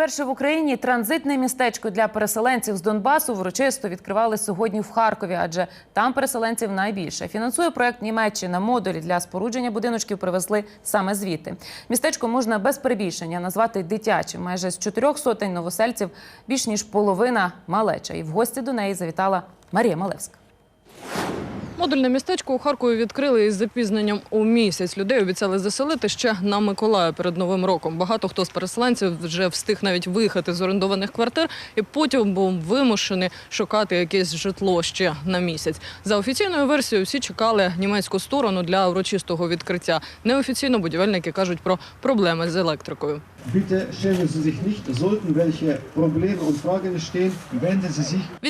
Перше в Україні транзитне містечко для переселенців з Донбасу врочисто відкривали сьогодні в Харкові, адже там переселенців найбільше. Фінансує проект Німеччина. Модулі для спорудження будиночків привезли саме звідти. Містечко можна без перебільшення назвати дитячим. Майже з чотирьох сотень новосельців більш ніж половина малеча. І в гості до неї завітала Марія Малевська. Модульне містечко у Харкові відкрили із запізненням у місяць. Людей обіцяли заселити ще на Миколая перед новим роком. Багато хто з переселенців вже встиг навіть виїхати з орендованих квартир і потім був вимушений шукати якесь житло ще на місяць. За офіційною версією, всі чекали німецьку сторону для урочистого відкриття. Неофіційно будівельники кажуть про проблеми з електрикою. Bitte stellen Sie sich nicht, sollten welche Probleme und Fragen entstehen, wenden Sie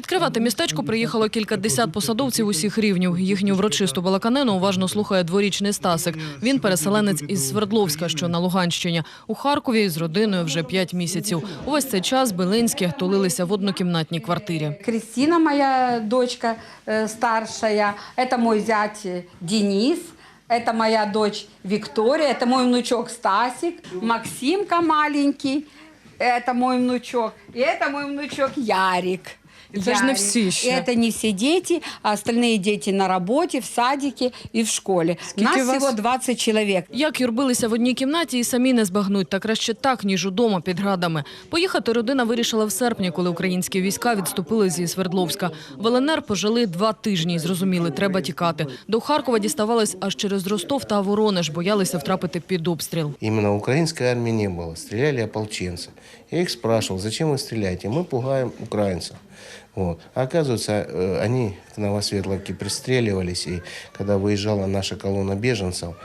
Відкривати містечко приїхало кілька десят посадовців усіх рівнів. Їхню врочисту балаканину уважно слухає дворічний Стасик. Він переселенець із Свердловська, що на Луганщині. У Харкові з родиною вже п'ять місяців. Увесь цей час Белинські тулилися в однокімнатній квартирі. Кристина, моя дочка э, старшая, это мой зять э, Денис, это моя дочь Виктория, это мой внучок Стасик, Максимка маленький, это мой внучок, и это мой внучок Ярик. И это ж не Ярик. все еще. И это не все дети, а остальные дети на работе, в садике и в школе. Скільки Нас вас? всего 20 человек. Як юрбилися в одній кімнаті і самі не збагнуть, та краще так, ніж удома під градами. Поїхати родина вирішила в серпні, коли українські війська відступили зі Свердловська. В ЛНР пожили два тижні і зрозуміли, треба тікати. До Харкова діставались аж через Ростов та Воронеж, боялися втрапити під обстріл. Именно украинской армии не было. Стреляли ополченцы. Я их спрашивал, зачем вы стреляете? Мы пугаем украинцев. Вот. А оказывается, э, они к Новосветловке пристреливались, и когда выезжала наша колонна беженцев,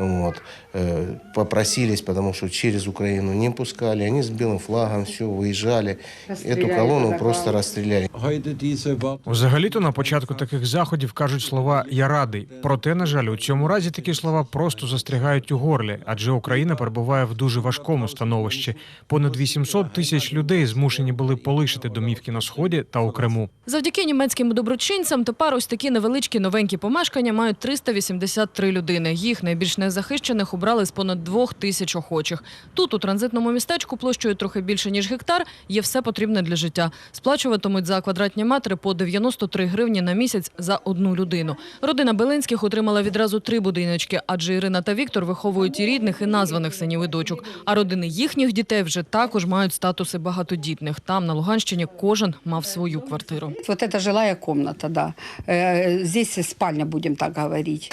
вот, э, попросились, потому что через Украину не пускали. Они с белым флагом все выезжали. Расстреляли Эту колонну по просто закладу. расстреляли. heute diese Wort Взагалі-то на початку таких заходів кажуть слова Я радий. Проте, на жаль, у цьому разі такі слова просто застрягають у горлі, адже Україна перебуває в дуже важкому становищі. Понад 800 тисяч людей змушені були полишити домівки на сході та у Криму. Завдяки німецьким доброчинцям тепер ось такі невеличкі новенькі помешкання мають 383 людини. Їх найбільш незахищених обрали з понад двох тисяч охочих. Тут, у транзитному містечку, площею трохи більше ніж гектар, є все потрібне для життя. Сплачуватимуть за квадратні метри по 93 гривні на місяць за одну людину. Родина Белинських отримала відразу три будиночки, адже Ірина та Віктор виховують і рідних, і названих синів і дочок. А родини їхніх дітей вже також мають статуси багатодітних. Там на Луганщині кожен мав свою квартиру. Вот это жилая комната, да. Э, Здесь спальня, будем так говорить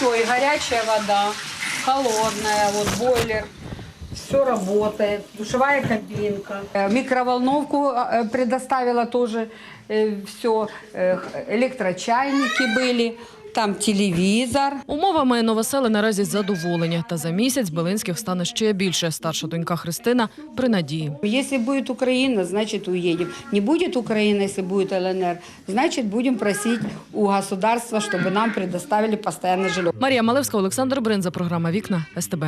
Все, и горячая вода, холодная, вот бойлер. Все работает, душевая кабинка. Э, Микроволновку э, предоставила тоже все. Электрочайники были, там телевизор. Умовами новосели наразі задоволення. Та за місяць Белинських стане ще більше. Старша донька Христина при надії. Якщо буде Україна, значить уїдемо. Не буде Україна, если буде ЛНР, значить будем просити у государства, щоб нам предоставили постійне житло. Марія Малевська, Олександр Бринза, програма Вікна СТБ.